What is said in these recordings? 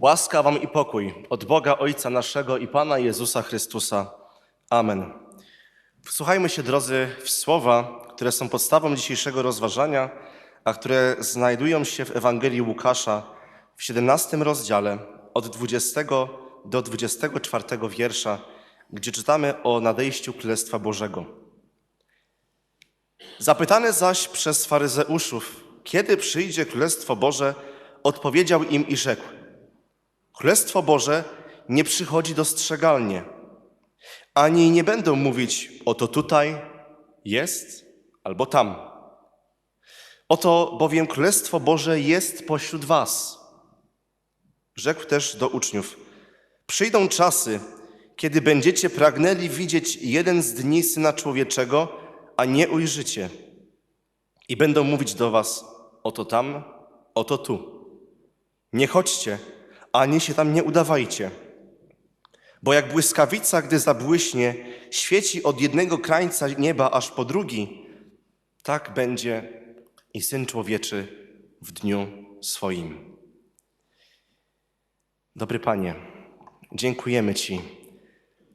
Łaska wam i pokój od Boga Ojca naszego i Pana Jezusa Chrystusa. Amen. Wsłuchajmy się, drodzy, w słowa, które są podstawą dzisiejszego rozważania, a które znajdują się w Ewangelii Łukasza w 17 rozdziale od 20 do 24 wiersza, gdzie czytamy o nadejściu Królestwa Bożego. Zapytany zaś przez faryzeuszów, kiedy przyjdzie Królestwo Boże, odpowiedział im i rzekł: Królestwo Boże nie przychodzi dostrzegalnie, ani nie będą mówić: Oto tutaj jest albo tam. Oto bowiem Królestwo Boże jest pośród Was. Rzekł też do uczniów: Przyjdą czasy, kiedy będziecie pragnęli widzieć jeden z dni Syna Człowieczego, a nie ujrzycie. I będą mówić do Was: Oto tam, oto tu. Nie chodźcie, ani się tam nie udawajcie. Bo jak błyskawica, gdy zabłyśnie, świeci od jednego krańca nieba aż po drugi, tak będzie i Syn Człowieczy w dniu swoim. Dobry Panie, dziękujemy Ci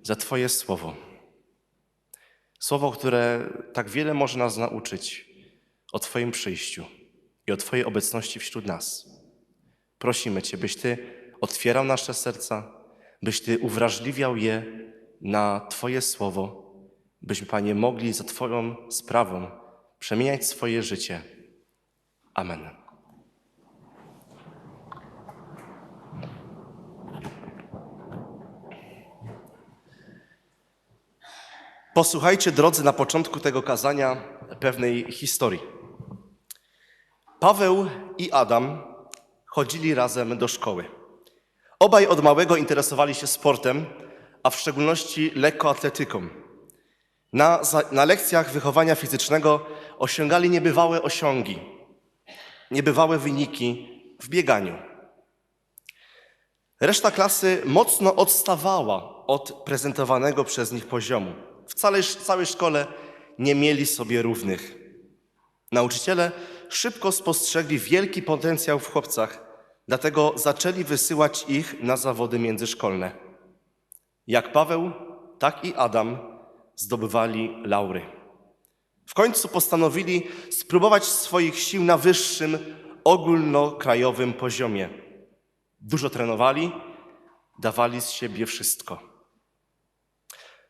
za Twoje słowo. Słowo, które tak wiele może nas nauczyć o Twoim przyjściu i o Twojej obecności wśród nas. Prosimy Cię, byś Ty otwierał nasze serca, byś Ty uwrażliwiał je na Twoje słowo, byśmy, Panie, mogli za Twoją sprawą przemieniać swoje życie. Amen. Posłuchajcie, drodzy, na początku tego kazania pewnej historii. Paweł i Adam chodzili razem do szkoły. Obaj od małego interesowali się sportem, a w szczególności lekkoatletyką. Na, na lekcjach wychowania fizycznego osiągali niebywałe osiągi, niebywałe wyniki w bieganiu. Reszta klasy mocno odstawała od prezentowanego przez nich poziomu. W całej, całej szkole nie mieli sobie równych. Nauczyciele szybko spostrzegli wielki potencjał w chłopcach, dlatego zaczęli wysyłać ich na zawody międzyszkolne. Jak Paweł, tak i Adam zdobywali laury. W końcu postanowili spróbować swoich sił na wyższym, ogólnokrajowym poziomie. Dużo trenowali, dawali z siebie wszystko.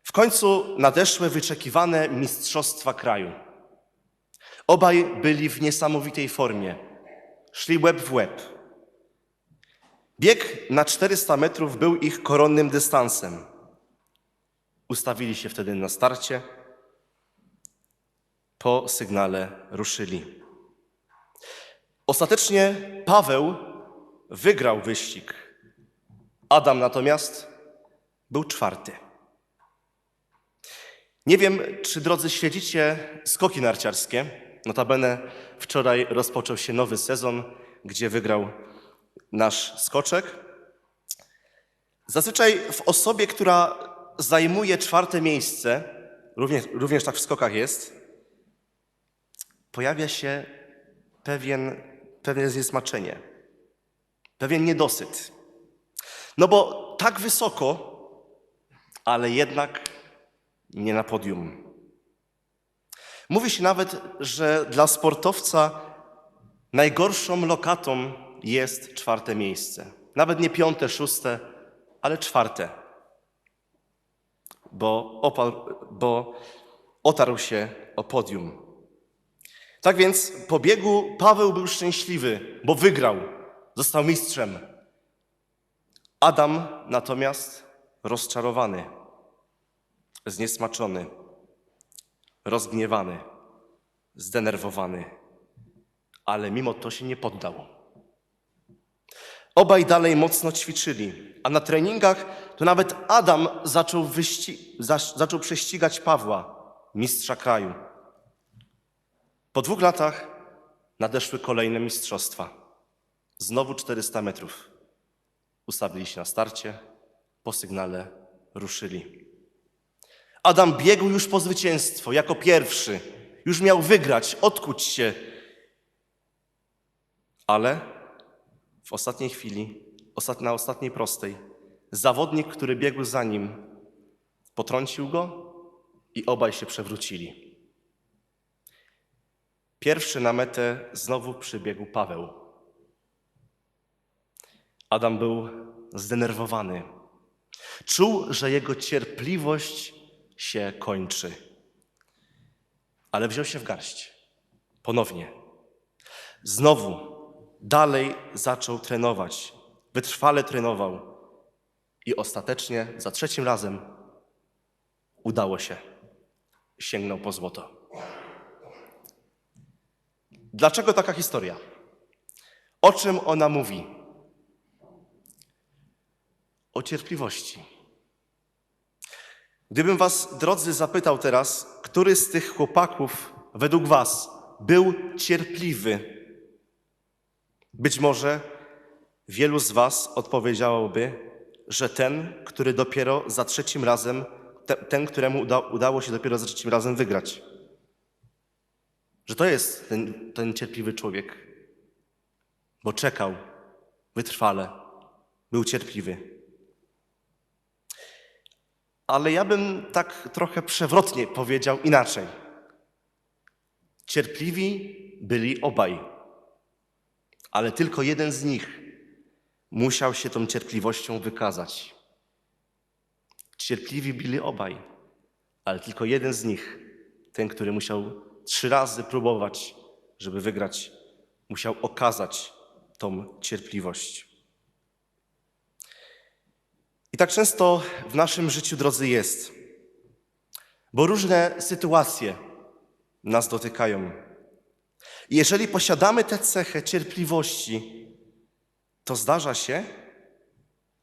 W końcu nadeszły wyczekiwane mistrzostwa kraju. Obaj byli w niesamowitej formie. Szli łeb w łeb. Bieg na 400 metrów był ich koronnym dystansem. Ustawili się wtedy na starcie. Po sygnale ruszyli. Ostatecznie Paweł wygrał wyścig. Adam natomiast był czwarty. Nie wiem, czy drodzy śledzicie skoki narciarskie. Notabene wczoraj rozpoczął się nowy sezon, gdzie wygrał nasz skoczek. Zazwyczaj w osobie, która zajmuje czwarte miejsce, również, również tak w skokach jest, pojawia się pewien, pewne zniesmaczenie, pewien niedosyt. No bo tak wysoko, ale jednak nie na podium. Mówi się nawet, że dla sportowca najgorszą lokatą jest czwarte miejsce. Nawet nie piąte, szóste, ale czwarte. Bo, bo otarł się o podium. Tak więc po biegu Paweł był szczęśliwy, bo wygrał, został mistrzem. Adam natomiast rozczarowany zniesmaczony, rozgniewany, zdenerwowany, ale mimo to się nie poddał. Obaj dalej mocno ćwiczyli, a na treningach to nawet Adam zaczął, zaczął prześcigać Pawła, mistrza kraju. Po dwóch latach nadeszły kolejne mistrzostwa. Znowu 400 metrów. Ustawili się na starcie, po sygnale ruszyli. Adam biegł już po zwycięstwo, jako pierwszy. Już miał wygrać, odkuć się. Ale w ostatniej chwili na ostatniej prostej. Zawodnik, który biegł za nim, potrącił go i obaj się przewrócili. Pierwszy na metę znowu przybiegł Paweł. Adam był zdenerwowany. Czuł, że jego cierpliwość się kończy. Ale wziął się w garść. Ponownie. Znowu, dalej zaczął trenować. Wytrwale trenował. I ostatecznie, za trzecim razem, udało się. Sięgnął po złoto. Dlaczego taka historia? O czym ona mówi? O cierpliwości. Gdybym Was, drodzy, zapytał teraz, który z tych chłopaków według Was był cierpliwy, być może wielu z Was odpowiedziałoby, że ten, który dopiero za trzecim razem, te, ten, któremu uda, udało się dopiero za trzecim razem wygrać. Że to jest ten, ten cierpliwy człowiek, bo czekał wytrwale, był cierpliwy. Ale ja bym tak trochę przewrotnie powiedział inaczej. Cierpliwi byli obaj, ale tylko jeden z nich musiał się tą cierpliwością wykazać. Cierpliwi byli obaj, ale tylko jeden z nich, ten, który musiał trzy razy próbować, żeby wygrać, musiał okazać tą cierpliwość. I tak często w naszym życiu, drodzy, jest, bo różne sytuacje nas dotykają. Jeżeli posiadamy tę cechę cierpliwości, to zdarza się,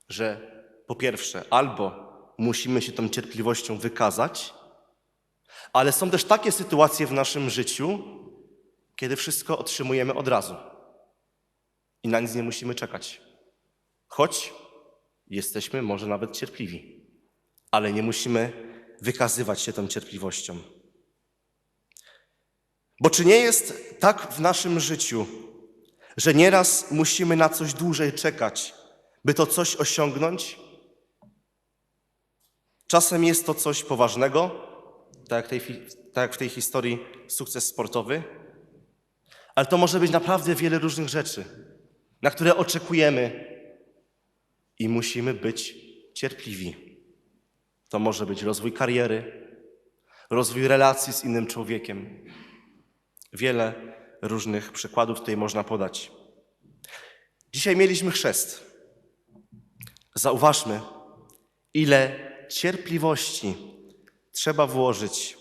że po pierwsze, albo musimy się tą cierpliwością wykazać, ale są też takie sytuacje w naszym życiu, kiedy wszystko otrzymujemy od razu i na nic nie musimy czekać. Choć jesteśmy może nawet cierpliwi, ale nie musimy wykazywać się tą cierpliwością. Bo czy nie jest tak w naszym życiu, że nieraz musimy na coś dłużej czekać, by to coś osiągnąć? Czasem jest to coś poważnego, tak jak, tej, tak jak w tej historii sukces sportowy, ale to może być naprawdę wiele różnych rzeczy, na które oczekujemy i musimy być cierpliwi. To może być rozwój kariery, rozwój relacji z innym człowiekiem. Wiele różnych przykładów tutaj można podać. Dzisiaj mieliśmy chrzest. Zauważmy, ile cierpliwości trzeba włożyć,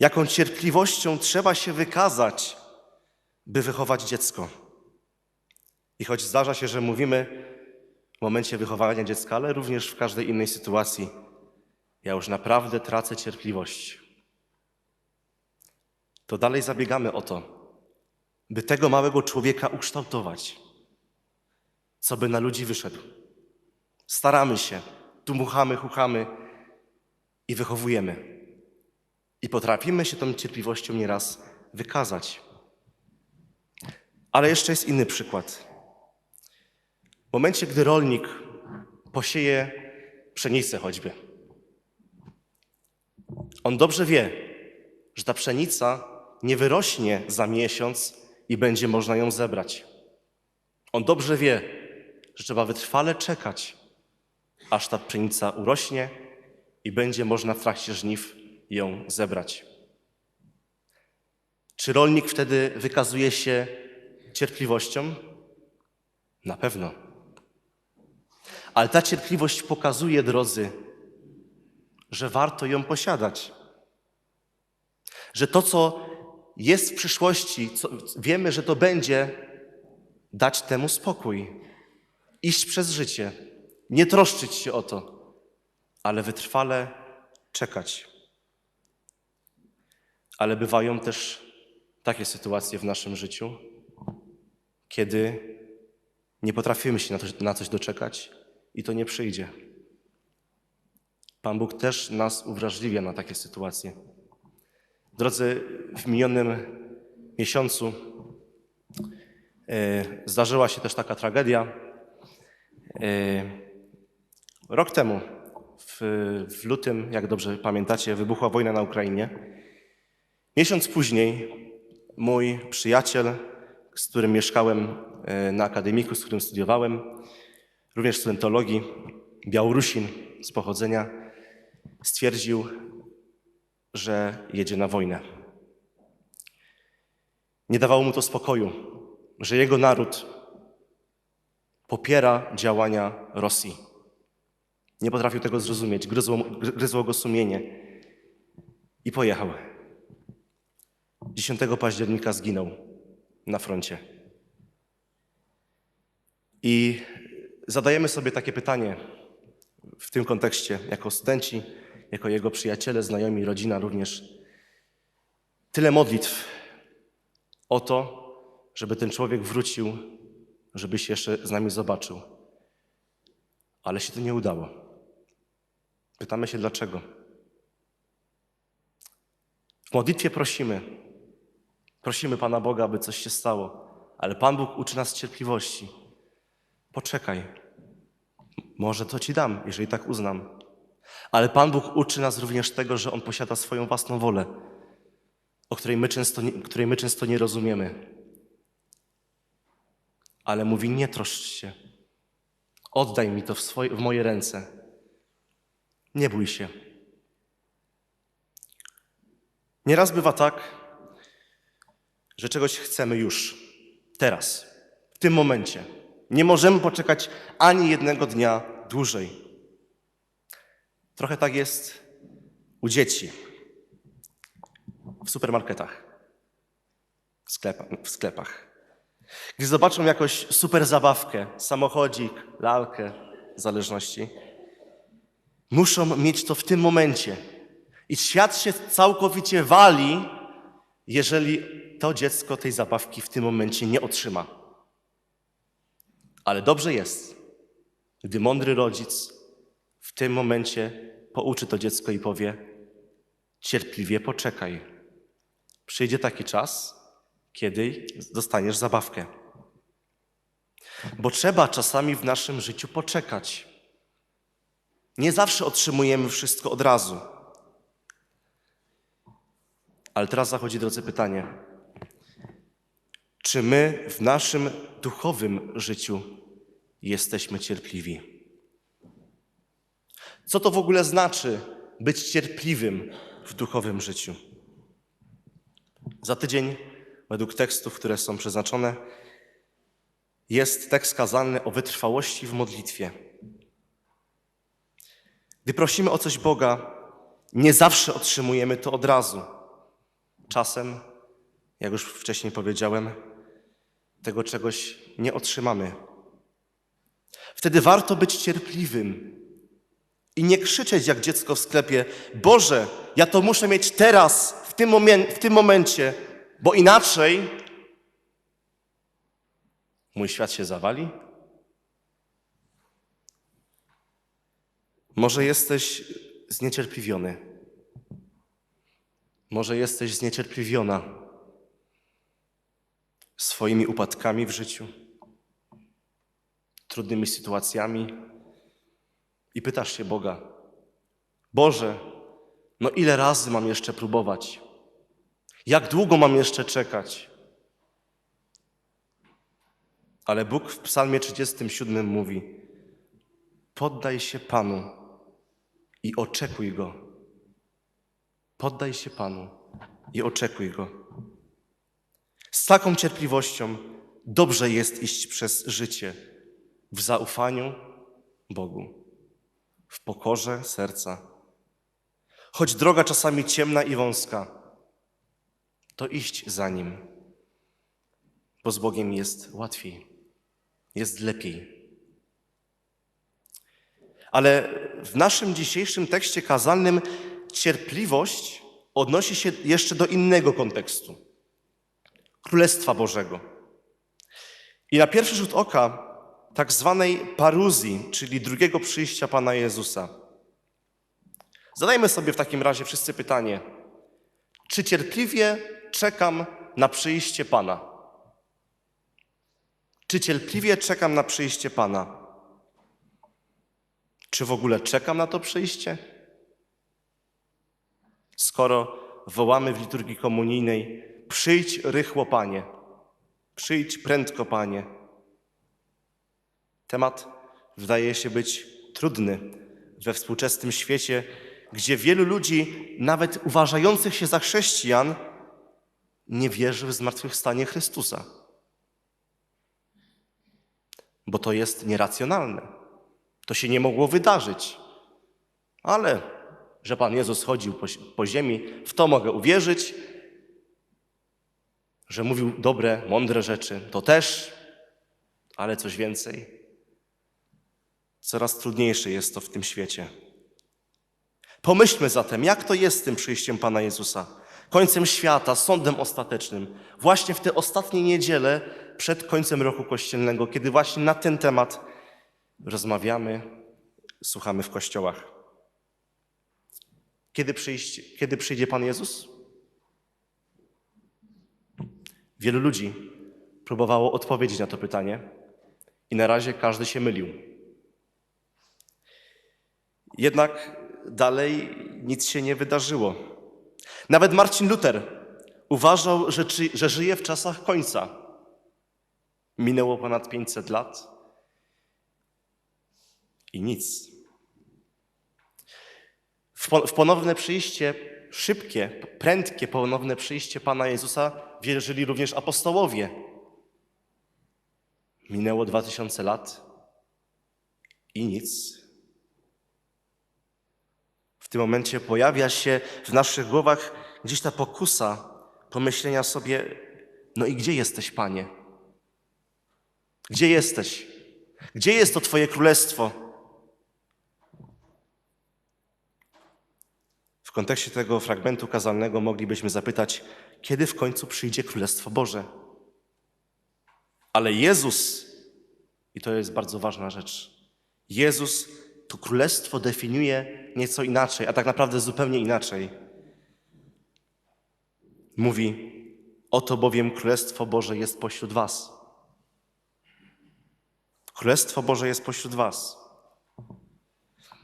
jaką cierpliwością trzeba się wykazać, by wychować dziecko. I choć zdarza się, że mówimy w momencie wychowania dziecka, ale również w każdej innej sytuacji, ja już naprawdę tracę cierpliwość, to dalej zabiegamy o to, by tego małego człowieka ukształtować, co by na ludzi wyszedł. Staramy się, dmuchamy, chuchamy i wychowujemy. I potrafimy się tą cierpliwością nieraz wykazać. Ale jeszcze jest inny przykład. W momencie, gdy rolnik posieje pszenicę choćby, on dobrze wie, że ta pszenica nie wyrośnie za miesiąc i będzie można ją zebrać. On dobrze wie, że trzeba wytrwale czekać, aż ta pszenica urośnie i będzie można w trakcie żniw ją zebrać. Czy rolnik wtedy wykazuje się cierpliwością? Na pewno. Ale ta cierpliwość pokazuje, drodzy, że warto ją posiadać. Że to, co jest w przyszłości, co wiemy, że to będzie, dać temu spokój. Iść przez życie, nie troszczyć się o to, ale wytrwale czekać. Ale bywają też takie sytuacje w naszym życiu, kiedy nie potrafimy się na, to, na coś doczekać i to nie przyjdzie. Pan Bóg też nas uwrażliwia na takie sytuacje. Drodzy, w minionym miesiącu e, zdarzyła się też taka tragedia. Yy, Rok temu, w, w lutym, jak dobrze pamiętacie, wybuchła wojna na Ukrainie. Miesiąc później mój przyjaciel, z którym mieszkałem e, na akademiku, z którym studiowałem, również studentologii, Białorusin z pochodzenia, stwierdził, że jedzie na wojnę. Nie dawało mu to spokoju, że jego naród popiera działania Rosji. Nie potrafił tego zrozumieć, gryzło, gryzło go sumienie i pojechał. 10 października zginął na froncie. I zadajemy sobie takie pytanie w tym kontekście, jako studenci, jako jego przyjaciele, znajomi, rodzina również. Tyle modlitw o to, żeby ten człowiek wrócił, żeby się jeszcze z nami zobaczył. Ale się to nie udało. Pytamy się dlaczego. W modlitwie prosimy, prosimy Pana Boga, aby coś się stało, ale Pan Bóg uczy nas cierpliwości. Poczekaj, może to Ci dam, jeżeli tak uznam. Ale Pan Bóg uczy nas również tego, że On posiada swoją własną wolę, o której my często nie, której my często nie rozumiemy. Ale mówi: Nie troszcz się, oddaj mi to w, swoje, w moje ręce. Nie bój się. Nieraz bywa tak, że czegoś chcemy już, teraz, w tym momencie. Nie możemy poczekać ani jednego dnia dłużej. Trochę tak jest u dzieci w supermarketach, w sklepach. W sklepach. Gdy zobaczą jakąś super zabawkę, samochodzik, lalkę, zależności, muszą mieć to w tym momencie. I świat się całkowicie wali, jeżeli to dziecko tej zabawki w tym momencie nie otrzyma. Ale dobrze jest, gdy mądry rodzic w tym momencie pouczy to dziecko i powie: Cierpliwie poczekaj. Przyjdzie taki czas, kiedy dostaniesz zabawkę. Bo trzeba czasami w naszym życiu poczekać. Nie zawsze otrzymujemy wszystko od razu. Ale teraz zachodzi, drodzy, pytanie: czy my w naszym duchowym życiu jesteśmy cierpliwi? Co to w ogóle znaczy być cierpliwym w duchowym życiu? Za tydzień, według tekstów, które są przeznaczone, jest tekst kazalny o wytrwałości w modlitwie. Gdy prosimy o coś Boga, nie zawsze otrzymujemy to od razu. Czasem, jak już wcześniej powiedziałem, tego czegoś nie otrzymamy. Wtedy warto być cierpliwym i nie krzyczeć jak dziecko w sklepie: Boże, ja to muszę mieć teraz, w tym, momen- w tym momencie, bo inaczej mój świat się zawali? Może jesteś zniecierpliwiony. Może jesteś zniecierpliwiona swoimi upadkami w życiu, trudnymi sytuacjami i pytasz się Boga: Boże, no ile razy mam jeszcze próbować? Jak długo mam jeszcze czekać? Ale Bóg w Psalmie 37 mówi: Poddaj się Panu i oczekuj Go. Poddaj się Panu i oczekuj Go. Z taką cierpliwością dobrze jest iść przez życie w zaufaniu Bogu, w pokorze serca. Choć droga czasami ciemna i wąska, to iść za Nim, bo z Bogiem jest łatwiej, jest lepiej. Ale w naszym dzisiejszym tekście kazalnym cierpliwość odnosi się jeszcze do innego kontekstu Królestwa Bożego. I na pierwszy rzut oka tak zwanej paruzji, czyli drugiego przyjścia Pana Jezusa. Zadajmy sobie w takim razie wszyscy pytanie: czy cierpliwie czekam na przyjście Pana? Czy cierpliwie czekam na przyjście Pana? Czy w ogóle czekam na to przyjście? Skoro wołamy w liturgii komunijnej: Przyjdź rychło, Panie, przyjdź prędko, Panie. Temat wydaje się być trudny we współczesnym świecie, gdzie wielu ludzi, nawet uważających się za chrześcijan, nie wierzy w zmartwychwstanie Chrystusa. Bo to jest nieracjonalne. To się nie mogło wydarzyć. Ale, że Pan Jezus chodził po, po ziemi, w to mogę uwierzyć. Że mówił dobre, mądre rzeczy, to też, ale coś więcej. Coraz trudniejsze jest to w tym świecie. Pomyślmy zatem, jak to jest z tym przyjściem Pana Jezusa, końcem świata, sądem ostatecznym, właśnie w te ostatnie niedziele przed końcem roku kościelnego, kiedy właśnie na ten temat rozmawiamy, słuchamy w kościołach. Kiedy, przyjść, kiedy przyjdzie Pan Jezus? Wielu ludzi próbowało odpowiedzieć na to pytanie i na razie każdy się mylił. Jednak dalej nic się nie wydarzyło. Nawet Marcin Luther uważał, że, że żyje w czasach końca. Minęło ponad 500 lat i nic. W ponowne przyjście, szybkie, prędkie ponowne przyjście Pana Jezusa wierzyli również apostołowie. Minęło 2000 lat i nic. Tym momencie pojawia się w naszych głowach gdzieś ta pokusa pomyślenia sobie: No i gdzie jesteś, Panie? Gdzie jesteś? Gdzie jest to Twoje królestwo? W kontekście tego fragmentu kazalnego moglibyśmy zapytać, kiedy w końcu przyjdzie Królestwo Boże? Ale Jezus, i to jest bardzo ważna rzecz, Jezus to królestwo definiuje nieco inaczej, a tak naprawdę zupełnie inaczej. Mówi: Oto bowiem Królestwo Boże jest pośród Was. Królestwo Boże jest pośród Was.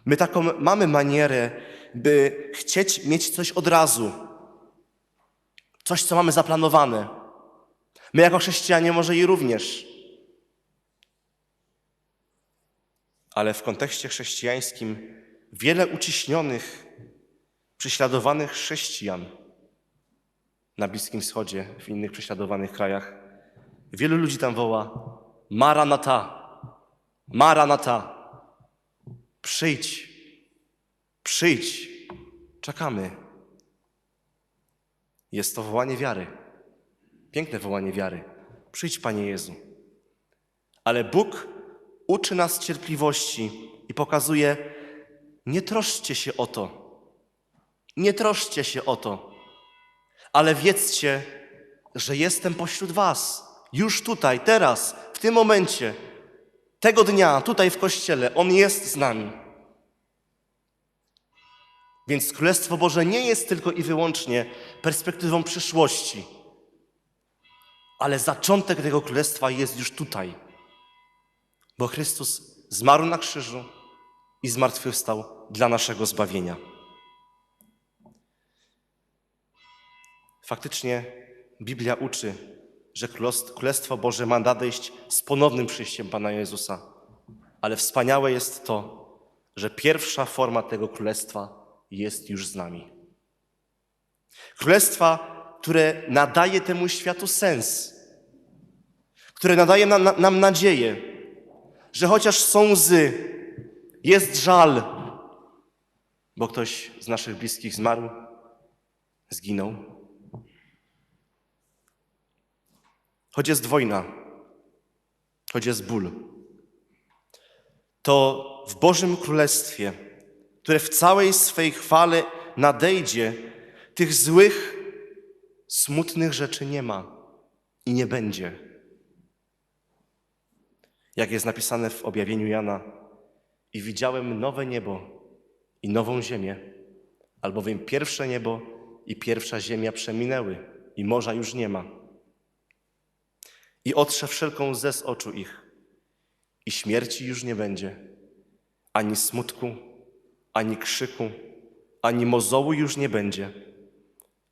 My taką mamy manierę, by chcieć mieć coś od razu. Coś, co mamy zaplanowane. My, jako chrześcijanie, może i również. Ale w kontekście chrześcijańskim wiele uciśnionych, prześladowanych chrześcijan na Bliskim Wschodzie, w innych prześladowanych krajach, wielu ludzi tam woła: Maranata, Maranata, przyjdź, przyjdź, czekamy. Jest to wołanie wiary, piękne wołanie wiary. Przyjdź, Panie Jezu. Ale Bóg uczy nas cierpliwości i pokazuje: nie troszczcie się o to, nie troszczcie się o to, ale wiedzcie, że jestem pośród Was, już tutaj, teraz, w tym momencie, tego dnia, tutaj w kościele. On jest z nami. Więc Królestwo Boże nie jest tylko i wyłącznie perspektywą przyszłości, ale zaczątek tego królestwa jest już tutaj, bo Chrystus zmarł na krzyżu i zmartwychwstał dla naszego zbawienia. Faktycznie Biblia uczy, że Królestwo Boże ma nadejść z ponownym przyjściem Pana Jezusa. Ale wspaniałe jest to, że pierwsza forma tego królestwa jest już z nami. Królestwa, które nadaje temu światu sens, które nadaje nam, nam nadzieję, że chociaż są łzy, jest żal, bo ktoś z naszych bliskich zmarł, zginął. Choć jest wojna, choć jest ból, to w Bożym Królestwie, które w całej swej chwale nadejdzie, tych złych, smutnych rzeczy nie ma i nie będzie. Jak jest napisane w objawieniu Jana, i widziałem nowe niebo i nową ziemię, albowiem pierwsze niebo i pierwsza ziemia przeminęły i morza już nie ma. I otrze wszelką łzę z oczu ich i śmierci już nie będzie, ani smutku, ani krzyku, ani mozołu już nie będzie,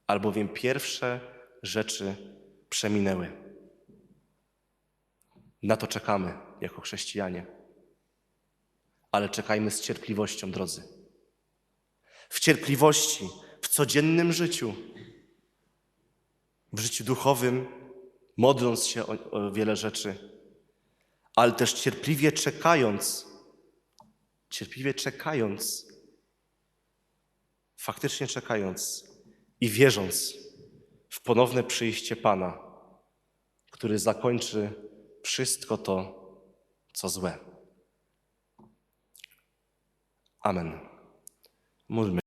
albowiem pierwsze rzeczy przeminęły. Na to czekamy jako chrześcijanie, ale czekajmy z cierpliwością, drodzy. W cierpliwości, w codziennym życiu, w życiu duchowym, modląc się o, o wiele rzeczy, ale też cierpliwie czekając, cierpliwie czekając, faktycznie czekając i wierząc w ponowne przyjście Pana, który zakończy wszystko to, co złe. Amen. Módlmy.